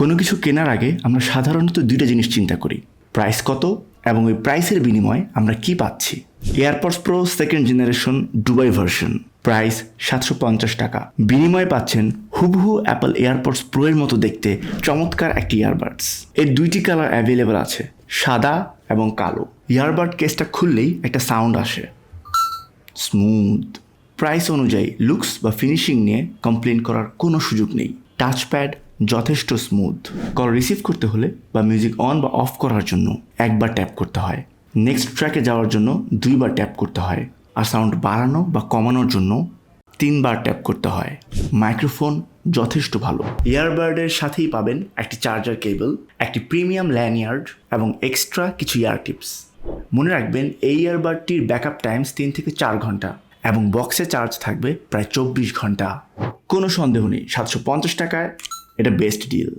কোনো কিছু কেনার আগে আমরা সাধারণত দুইটা জিনিস চিন্তা করি। প্রাইস কত এবং ওই প্রাইসের বিনিময়ে আমরা কি পাচ্ছি? AirPods pro second generation Dubai version price সাতশো পঞ্চাশ টাকা। বিনিময়ে পাচ্ছেন হুবহু অ্যাপল এয়ারপডস প্রো এর মতো দেখতে চমৎকার একটি ইয়ারবাডস এর দুইটি কালার অ্যাভেলেবল আছে, সাদা এবং কালো। ইয়ারবাড কেসটা খুললেই একটা সাউন্ড আসে। স্মুথ প্রাইস অনুযায়ী লুকস বা ফিনিশিং নিয়ে কমপ্লেন করার কোনো সুযোগ নেই। টাচপ্যাড যথেষ্ট স্মুথ কল রিসিভ করতে হলে বা মিউজিক অন বা অফ করার জন্য একবার ট্যাপ করতে হয়। নেক্সট ট্র্যাকে যাওয়ার জন্য দুইবার ট্যাপ করতে হয় আর সাউন্ড বাড়ানো বা কমানোর জন্য তিনবার ট্যাপ করতে হয়। মাইক্রোফোন যথেষ্ট ভালো। ইয়ারবার্ডের সাথেই পাবেন একটি চার্জার কেবল একটি প্রিমিয়াম ল্যানিয়ার্ড এবং এক্সট্রা কিছু ইয়ার টিপস মনে রাখবেন এই ইয়ারবাডটির ব্যাকআপ টাইমস তিন থেকে চার ঘণ্টা এবং বক্সে চার্জ থাকবে প্রায় চব্বিশ ঘণ্টা। কোনো সন্দেহ নেই, সাতশো পঞ্চাশ টাকায় এটা বেস্ট ডিল